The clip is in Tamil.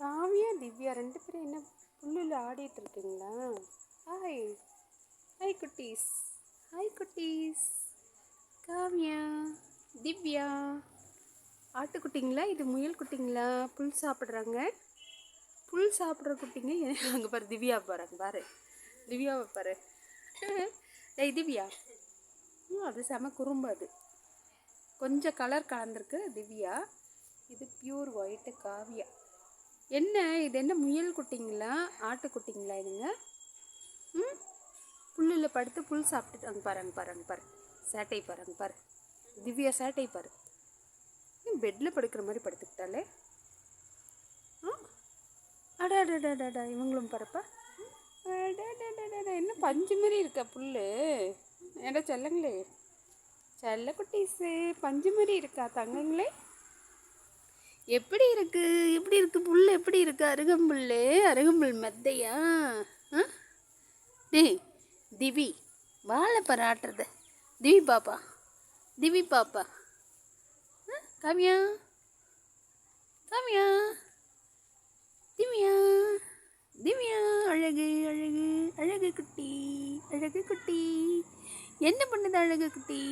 காவியா திவ்யா ரெண்டு பேரும் என்ன புல்லில் ஆடிட்டு இருக்கீங்களா? ஹாய் ஹாய் குட்டீஸ். ஹாய் குட்டீஸ். காவியா திவ்யா. ஆட்டுக்குட்டிங்களா? இது முயல் குட்டிங்களா? புல் சாப்பிட்றாங்க. புல் சாப்பிட்ற குட்டிங்க அங்கே பாரு திவ்யா பாருங்க பாரு. திவ்யாவை பாரு. ஏய் திவ்யா. ம், அது செம குறும்பு அது. கொஞ்சம் கலர் கலந்துருக்கு திவ்யா. பியூர் ஒயிட்டு காவியா என்ன இது என்ன முயல் குட்டிங்களா? ஆட்டுக்குட்டிங்களா இதுங்க? ம்? புல்லில் படுத்து புல் சாப்பிட்டுட்டு அங்கே பாருங்க பாரு சேட்டை பாரு பாரு. திவ்யா சேட்டை பாரு. பெட்டில் படுக்கிற மாதிரி படுத்துக்கிட்டாலே ஆ? அடா அடா அடா இவங்களும் பரப்பா? அடடடடடட, என்ன பஞ்சு மாதிரி இருக்கா புல் ஏடா செல்லங்களே. செல்ல குட்டீஸு பஞ்சு மாதிரி இருக்கா தங்கங்களே? எப்படி இருக்கு? எப்படி இருக்கு? புல் எப்படி இருக்கு? அருகம்புல் அருகம்புல் மெத்தையா? ஆ? திவி வாழை பராட்டுறத திவி பாப்பா திவி பாப்பா. ஆ, காவியா? காவியா? திவ்யா? திவ்யா? அழகு அழகு அழகு குட்டி அழகு குட்டி. என்ன பண்ணுது அழகு குட்டி?